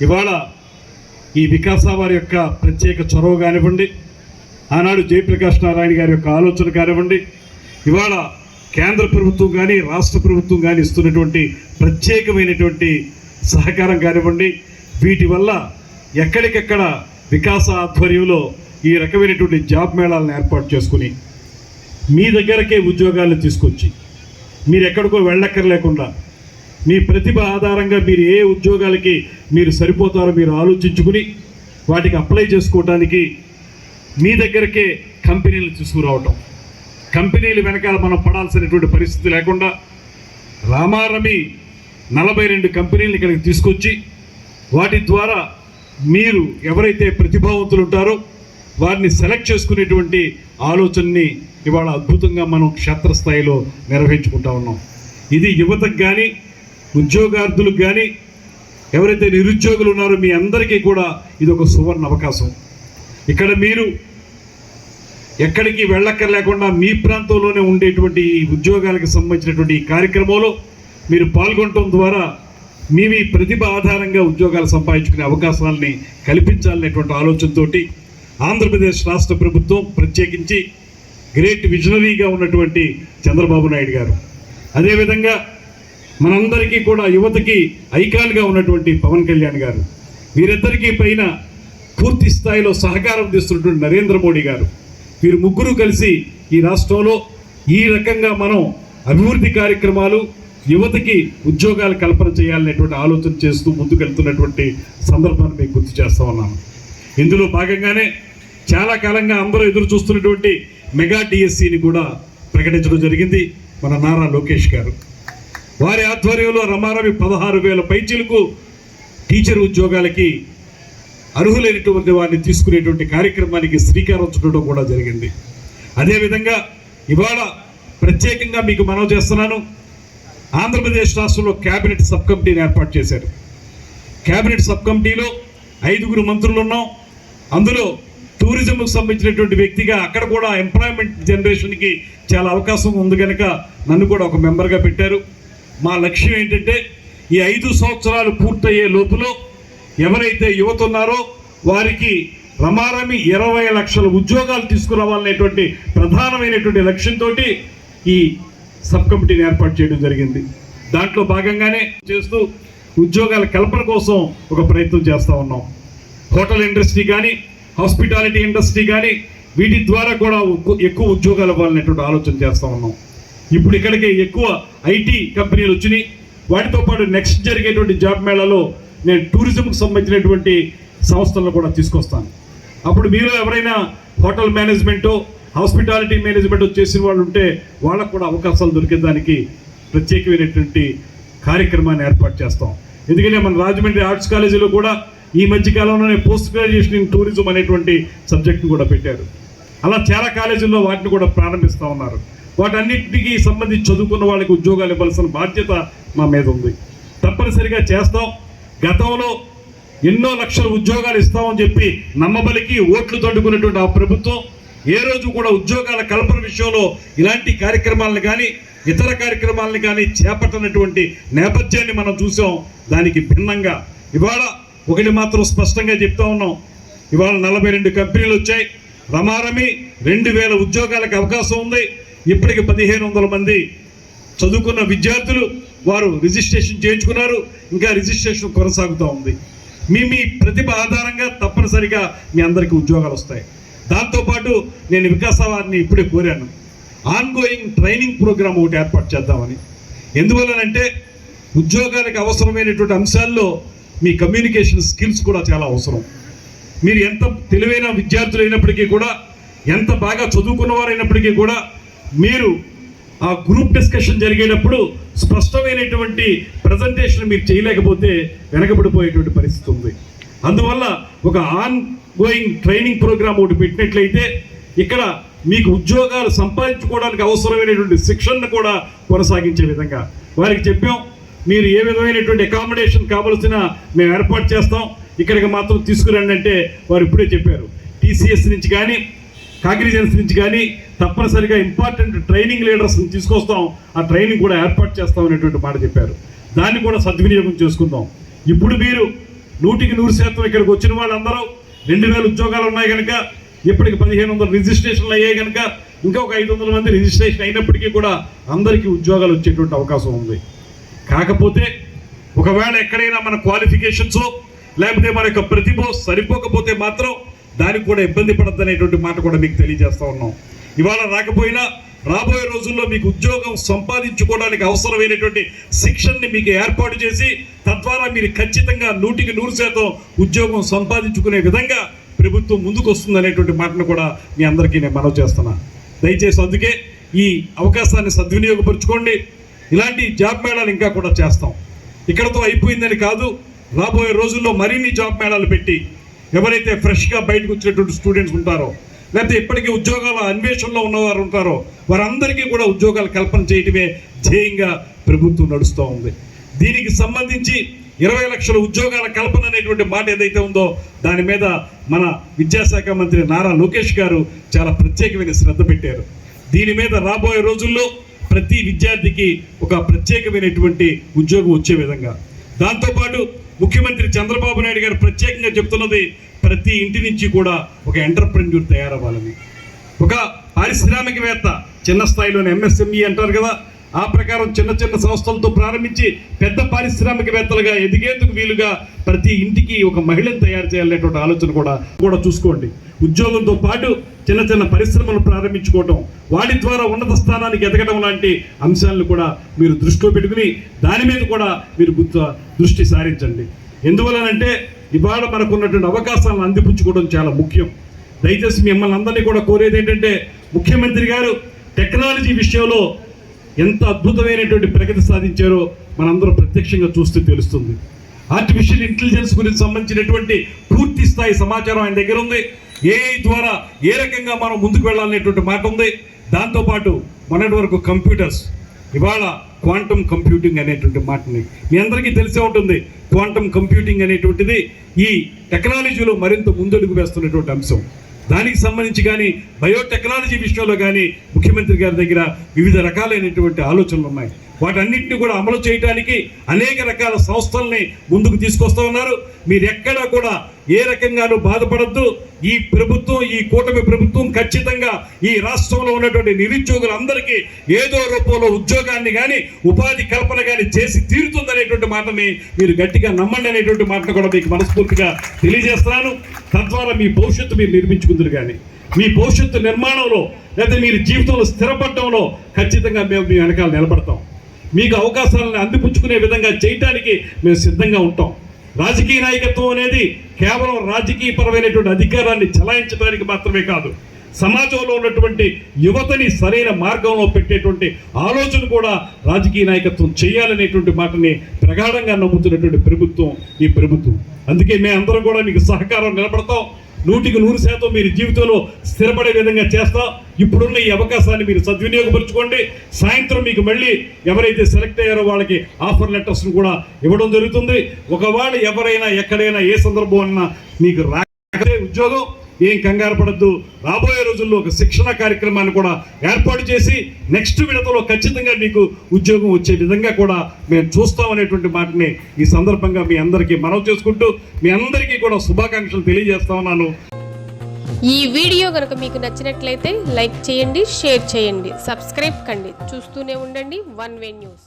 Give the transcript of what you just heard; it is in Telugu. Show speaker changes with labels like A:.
A: ఇవాళ ఈ వికాస వారి యొక్క ప్రత్యేక చొరవ కానివ్వండి ఆనాడు జయప్రకాష్ నారాయణ గారి యొక్క ఆలోచన కానివ్వండి ఇవాళ కేంద్ర ప్రభుత్వం కానీ రాష్ట్ర ప్రభుత్వం కానీ ఇస్తున్నటువంటి ప్రత్యేకమైనటువంటి సహకారం కానివ్వండి వీటి వల్ల ఎక్కడికెక్కడ వికాస ఆధ్వర్యంలో ఈ రకమైనటువంటి జాబ్ మేళాలను ఏర్పాటు చేసుకుని మీ దగ్గరకే ఉద్యోగాలు తీసుకొచ్చి మీరు ఎక్కడికో వెళ్ళక్కర్లేకుండా మీ ప్రతిభ ఆధారంగా మీరు ఏ ఉద్యోగాలకి మీరు సరిపోతారో మీరు ఆలోచించుకుని వాటికి అప్లై చేసుకోవడానికి మీ దగ్గరకే కంపెనీలు తీసుకురావటం. కంపెనీలు వెనకాల మనం పడాల్సినటువంటి పరిస్థితి లేకుండా రామారమి నలభై రెండు కంపెనీలు ఇక్కడికి తీసుకొచ్చి వాటి ద్వారా మీరు ఎవరైతే ప్రతిభావంతులు ఉంటారో వారిని సెలెక్ట్ చేసుకునేటువంటి ఆలోచనని ఇవాళ అద్భుతంగా మనం క్షేత్రస్థాయిలో నిర్వహించుకుంటా ఉన్నాం. ఇది యువతకు కానీ ఉద్యోగార్థులకు కానీ ఎవరైతే నిరుద్యోగులు ఉన్నారో మీ అందరికీ కూడా ఇది ఒక సువర్ణ అవకాశం. ఇక్కడ మీరు ఎక్కడికి వెళ్ళక్కర్లేకుండా మీ ప్రాంతంలోనే ఉండేటువంటి ఉద్యోగాలకు సంబంధించినటువంటి ఈ కార్యక్రమంలో మీరు పాల్గొనటం ద్వారా మీ మీ ప్రతిభ ఆధారంగా ఉద్యోగాలు సంపాదించుకునే అవకాశాలని కల్పించాలనేటువంటి ఆలోచనతోటి ఆంధ్రప్రదేశ్ రాష్ట్ర ప్రభుత్వం ప్రత్యేకించి గ్రేట్ విజనరీగా ఉన్నటువంటి చంద్రబాబు నాయుడు గారు. అదేవిధంగా మనందరికీ కూడా యువతకి ఐకాన్గా ఉన్నటువంటి పవన్ కళ్యాణ్ గారు వీరిద్దరికీ పైన పూర్తి స్థాయిలో సహకారం తీస్తున్నటువంటి నరేంద్ర మోడీ గారు వీరు ముగ్గురు కలిసి ఈ రాష్ట్రంలో ఈ రకంగా మనం అభివృద్ధి కార్యక్రమాలు యువతకి ఉద్యోగాలు కల్పన చేయాలనేటువంటి ఆలోచన చేస్తూ ముందుకెళ్తున్నటువంటి సందర్భాన్ని మీకు గుర్తు చేస్తూ ఉన్నాను. ఇందులో భాగంగానే చాలా కాలంగా అందరూ ఎదురు చూస్తున్నటువంటి మెగా డిఎస్సిని కూడా ప్రకటించడం జరిగింది మన నారా లోకేష్ గారు. వారి ఆధ్వర్యంలో రమారమి పదహారు వేల పైచీలకు టీచర్ ఉద్యోగాలకి అర్హులైనటువంటి వారిని తీసుకునేటువంటి కార్యక్రమానికి శ్రీకారం చుట్టడం కూడా జరిగింది. అదేవిధంగా ఇవాళ ప్రత్యేకంగా మీకు మనవి చేస్తున్నాను. ఆంధ్రప్రదేశ్ రాష్ట్రంలో కేబినెట్ సబ్ కమిటీని ఏర్పాటు చేశారు. కేబినెట్ సబ్ కమిటీలో ఐదుగురు మంత్రులు ఉన్నాం. అందులో టూరిజంకు సంబంధించినటువంటి వ్యక్తిగా అక్కడ కూడా ఎంప్లాయ్మెంట్ జనరేషన్కి చాలా అవకాశం ఉంది కనుక నన్ను కూడా ఒక మెంబర్గా పెట్టారు. మా లక్ష్యం ఏంటంటే ఈ ఐదు సంవత్సరాలు పూర్తయ్యే లోపులో ఎవరైతే యువత ఉన్నారో వారికి రమారమి ఇరవై లక్షల ఉద్యోగాలు తీసుకురావాలనేటువంటి ప్రధానమైనటువంటి లక్ష్యంతో ఈ సబ్ కమిటీని ఏర్పాటు చేయడం జరిగింది. దాంట్లో భాగంగానే చేస్తూ ఉద్యోగాల కల్పన కోసం ఒక ప్రయత్నం చేస్తూ ఉన్నాం. హోటల్ ఇండస్ట్రీ కానీ హాస్పిటాలిటీ ఇండస్ట్రీ కానీ వీటి ద్వారా కూడా ఎక్కువ ఉద్యోగాలు ఇవ్వాలనేటువంటి ఆలోచన చేస్తూ ఉన్నాం. ఇప్పుడు ఇక్కడికి ఎక్కువ ఐటీ కంపెనీలు వచ్చినాయి. వాటితో పాటు నెక్స్ట్ జరిగేటువంటి జాబ్ మేళాలో నేను టూరిజంకి సంబంధించినటువంటి సంస్థలను కూడా తీసుకొస్తాను. అప్పుడు మీరు ఎవరైనా హోటల్ మేనేజ్మెంటో హాస్పిటాలిటీ మేనేజ్మెంట్ చేసిన వాళ్ళు ఉంటే వాళ్ళకు కూడా అవకాశాలు దొరికేదానికి ప్రత్యేకమైనటువంటి కార్యక్రమాన్ని ఏర్పాటు చేస్తాం. ఎందుకంటే మన రాజమండ్రి ఆర్ట్స్ కాలేజీలో కూడా ఈ మధ్య కాలంలోనే పోస్ట్ గ్రాడ్యుయేషన్ ఇన్ టూరిజం అనేటువంటి సబ్జెక్ట్ని కూడా పెట్టారు. అలా చాలా కాలేజీల్లో వాటిని కూడా ప్రారంభిస్తూ ఉన్నారు. వాటన్నిటికీ సంబంధించి చదువుకున్న వాళ్ళకి ఉద్యోగాలు ఇవ్వాల్సిన బాధ్యత మా మీద ఉంది. తప్పనిసరిగా చేస్తాం. గతంలో ఎన్నో లక్షల ఉద్యోగాలు ఇస్తామని చెప్పి నమ్మబలికి ఓట్లు తడ్డుకున్నటువంటి ఆ ప్రభుత్వం ఏ రోజు కూడా ఉద్యోగాల కల్పన విషయంలో ఇలాంటి కార్యక్రమాలను కానీ ఇతర కార్యక్రమాలను కానీ చేపట్టనటువంటి నేపథ్యాన్ని మనం చూసాం. దానికి భిన్నంగా ఇవాళ ఒకటి మాత్రం స్పష్టంగా చెప్తా ఉన్నాం. ఇవాళ నలభై రెండు కంపెనీలు వచ్చాయి. రమారమి రెండు వేల ఉద్యోగాలకు అవకాశం ఉంది. ఇప్పటికి పదిహేను వందల మంది చదువుకున్న విద్యార్థులు వారు రిజిస్ట్రేషన్ చేయించుకున్నారు. ఇంకా రిజిస్ట్రేషన్ కొనసాగుతూ ఉంది. మీ మీ ప్రతిభ ఆధారంగా తప్పనిసరిగా మీ అందరికీ ఉద్యోగాలు వస్తాయి. దాంతోపాటు నేను వికాస వారిని ఇప్పుడే కోరాను. ఆన్గోయింగ్ ట్రైనింగ్ ప్రోగ్రామ్ ఒకటి ఏర్పాటు చేద్దామని. ఎందువల్లనంటే ఉద్యోగాలకు అవసరమైనటువంటి అంశాల్లో మీ కమ్యూనికేషన్ స్కిల్స్ కూడా చాలా అవసరం. మీరు ఎంత తెలివైన విద్యార్థులు అయినప్పటికీ కూడా ఎంత బాగా చదువుకున్నవారైనప్పటికీ కూడా మీరు ఆ గ్రూప్ డిస్కషన్ జరిగేటప్పుడు స్పష్టమైనటువంటి ప్రజెంటేషన్ మీరు చేయలేకపోతే వెనకబడిపోయేటువంటి పరిస్థితి ఉంది. అందువల్ల ఒక ఆన్ గోయింగ్ ట్రైనింగ్ ప్రోగ్రామ్ ఒకటి పెట్టినట్లయితే ఇక్కడ మీకు ఉద్యోగాలు సంపాదించుకోవడానికి అవసరమైనటువంటి శిక్షణను కూడా కొనసాగించే విధంగా. వారికి చెప్పాం మీరు ఏ విధమైనటువంటి అకామిడేషన్ కావలసిన మేము ఏర్పాటు చేస్తాం. ఇక్కడికి మాత్రం తీసుకురండి అంటే వారు ఇప్పుడే చెప్పారు. టీసీఎస్ నుంచి కానీ కాగ్నిజెన్స్ నుంచి కానీ తప్పనిసరిగా ఇంపార్టెంట్ ట్రైనింగ్ లీడర్స్ని తీసుకొస్తాం. ఆ ట్రైనింగ్ కూడా ఏర్పాటు చేస్తాం అనేటువంటి మాట చెప్పారు. దాన్ని కూడా సద్వినియోగం చేసుకుందాం. ఇప్పుడు మీరు నూటికి నూరు శాతం ఇక్కడికి వచ్చిన వాళ్ళందరూ రెండు వేల ఉద్యోగాలు ఉన్నాయి కనుక ఇప్పటికి పదిహేను వందల రిజిస్ట్రేషన్లు అయ్యాయి కనుక ఇంకా ఒక ఐదు వందల మంది రిజిస్ట్రేషన్ అయినప్పటికీ కూడా అందరికీ ఉద్యోగాలు వచ్చేటువంటి అవకాశం ఉంది. కాకపోతే ఒకవేళ ఎక్కడైనా మన క్వాలిఫికేషన్స్ లేకపోతే మన యొక్క ప్రతిభ సరిపోకపోతే మాత్రం దానికి కూడా ఇబ్బంది పడద్దనేటువంటి మాట కూడా మీకు తెలియజేస్తా ఉన్నాం. ఇవాళ రాకపోయినా రాబోయే రోజుల్లో మీకు ఉద్యోగం సంపాదించుకోవడానికి అవసరమైనటువంటి శిక్షణని మీకు ఏర్పాటు చేసి తద్వారా మీరు ఖచ్చితంగా నూటికి నూరు శాతం ఉద్యోగం సంపాదించుకునే విధంగా ప్రభుత్వం ముందుకు వస్తుందనేటువంటి మాటను కూడా మీ అందరికీ నేను మనవి చేస్తున్నా. దయచేసి అందుకే ఈ అవకాశాన్ని సద్వినియోగపరచుకోండి. ఇలాంటి జాబ్ మేళాలు ఇంకా కూడా చేస్తాం. ఇక్కడతో అయిపోయిందని కాదు రాబోయే రోజుల్లో మరిన్ని జాబ్ మేళాలు పెట్టి ఎవరైతే ఫ్రెష్గా బయటకు వచ్చినటువంటి స్టూడెంట్స్ ఉంటారో లేకపోతే ఇప్పటికీ ఉద్యోగాల అన్వేషణలో ఉన్నవారు ఉంటారో వారందరికీ కూడా ఉద్యోగాలు కల్పన చేయటమే ధ్యేయంగా ప్రభుత్వం నడుస్తూ ఉంది. దీనికి సంబంధించి ఇరవై లక్షల ఉద్యోగాల కల్పన అనేటువంటి మాట ఏదైతే ఉందో దాని మీద మన విద్యాశాఖ మంత్రి నారా లోకేష్ గారు చాలా ప్రత్యేకమైన శ్రద్ధ పెట్టారు. దీని మీద రాబోయే రోజుల్లో ప్రతి విద్యార్థికి ఒక ప్రత్యేకమైనటువంటి ఉద్యోగం వచ్చే విధంగా దాంతోపాటు ముఖ్యమంత్రి చంద్రబాబు నాయుడు గారు ప్రత్యేకంగా చెప్తున్నది ప్రతి ఇంటి నుంచి కూడా ఒక ఎంటర్ప్రెన్యూర్ తయారవ్వాలని. ఒక పారిశ్రామికవేత్త చిన్న స్థాయిలోని ఎంఎస్ఎంఈ అంటారు కదా ఆ ప్రకారం చిన్న చిన్న సంస్థలతో ప్రారంభించి పెద్ద పారిశ్రామికవేత్తలుగా ఎదిగేందుకు వీలుగా ప్రతి ఇంటికి ఒక మహిళను తయారు చేయాలనేటువంటి ఆలోచన కూడా కూడా చూసుకోండి. ఉద్యోగంతో పాటు చిన్న చిన్న పరిశ్రమలు ప్రారంభించుకోవటం వాటి ద్వారా ఉన్నత స్థానానికి ఎదగడం లాంటి అంశాలను కూడా మీరు దృష్టిలో పెట్టుకుని దాని మీద కూడా మీరు గుర్తు దృష్టి సారించండి. ఎందువలనంటే ఇవాళ మనకు ఉన్నటువంటి అవకాశాలను అందిపుచ్చుకోవడం చాలా ముఖ్యం. దయచేసి మిమ్మల్ని అందరినీ కూడా కోరేది ఏంటంటే ముఖ్యమంత్రి గారు టెక్నాలజీ విషయంలో ఎంత అద్భుతమైనటువంటి ప్రగతి సాధించారో మనందరూ ప్రత్యక్షంగా చూస్తూ తెలుస్తుంది. ఆర్టిఫిషియల్ ఇంటెలిజెన్స్ గురించి సంబంధించినటువంటి పూర్తి స్థాయి సమాచారం ఆయన దగ్గర ఉంది. ఏఐ ద్వారా ఏ రకంగా మనం ముందుకు వెళ్ళాలనేటువంటి మాట ఉంది. దాంతోపాటు మొన్నటి వరకు కంప్యూటర్స్ ఇవాళ క్వాంటమ్ కంప్యూటింగ్ అనేటువంటి మాటని మీ అందరికీ తెలిసే ఉంటుంది క్వాంటమ్ కంప్యూటింగ్ అనేటువంటిది ఈ టెక్నాలజీలో మరింత ముందడుగు వేస్తున్నటువంటి అంశం. దానికి సంబంధించి కానీ బయోటెక్నాలజీ విషయంలో కానీ ముఖ్యమంత్రి గారి దగ్గర వివిధ రకాలైనటువంటి ఆలోచనలు ఉన్నాయి. వాటన్నింటినీ కూడా అమలు చేయడానికి అనేక రకాల సంస్థల్ని ముందుకు తీసుకొస్తా ఉన్నారు. మీరు ఎక్కడా కూడా ఏ రకంగానూ బాధపడద్దు. ఈ ప్రభుత్వం ఈ కూటమి ప్రభుత్వం ఖచ్చితంగా ఈ రాష్ట్రంలో ఉన్నటువంటి నిరుద్యోగులందరికీ ఏదో రూపంలో ఉద్యోగాన్ని కానీ ఉపాధి కల్పన కానీ చేసి తీరుతుందనేటువంటి మాటని మీరు గట్టిగా నమ్మండి అనేటువంటి మాటను కూడా మీకు మనస్ఫూర్తిగా తెలియజేస్తున్నాను. తద్వారా మీ భవిష్యత్తు మీరు నిర్మించుకుందరు కానీ మీ భవిష్యత్తు నిర్మాణంలో లేదా మీరు జీవితంలో స్థిరపడటంలో ఖచ్చితంగా మేము మీ వెనకాల నిలబడతాం. మీకు అవకాశాలను అందిపుచ్చుకునే విధంగా చేయటానికి మేము సిద్ధంగా ఉంటాం. రాజకీయ నాయకత్వం అనేది కేవలం రాజకీయ పరమైనటువంటి అధికారాన్ని చలాయించడానికి మాత్రమే కాదు సమాజంలో ఉన్నటువంటి యువతని సరైన మార్గంలో పెట్టేటువంటి ఆలోచన కూడా రాజకీయ నాయకత్వం చేయాలనేటువంటి మాటని ప్రగాఢంగా నమ్ముతున్నటువంటి ప్రభుత్వం ఈ ప్రభుత్వం. అందుకే మేము అందరం కూడా మీకు సహకారం నిలబడతాం. నూటికి నూరు శాతం మీరు జీవితంలో స్థిరపడే విధంగా చేస్తా. ఇప్పుడున్న ఈ అవకాశాన్ని మీరు సద్వినియోగపరచుకోండి. సాయంత్రం మీకు మళ్ళీ ఎవరైతే సెలెక్ట్ అయ్యారో వాళ్ళకి ఆఫర్ లెటర్స్ను కూడా ఇవ్వడం జరుగుతుంది. ఒకవేళ ఎవరైనా ఎక్కడైనా ఏ సందర్భం అన్నా మీకు రాకపోతే ఉద్యోగం. ఏం కంగారు పడద్దు. రాబోయే రోజుల్లో ఒక శిక్షణ కార్యక్రమాన్ని కూడా ఏర్పాటు చేసి నెక్స్ట్ విడతలో ఖచ్చితంగా మీకు ఉద్యోగం వచ్చే విధంగా కూడా మేము చూస్తామనేటువంటి మాటని ఈ సందర్భంగా మీ అందరికీ మనవి చేసుకుంటూ మీ అందరికీ కూడా శుభాకాంక్షలు తెలియజేస్తా ఉన్నాను.
B: ఈ వీడియో కనుక మీకు నచ్చినట్లయితే లైక్ చేయండి షేర్ చేయండి సబ్స్క్రైబ్ కండి. చూస్తూనే ఉండండి వన్ వే న్యూస్.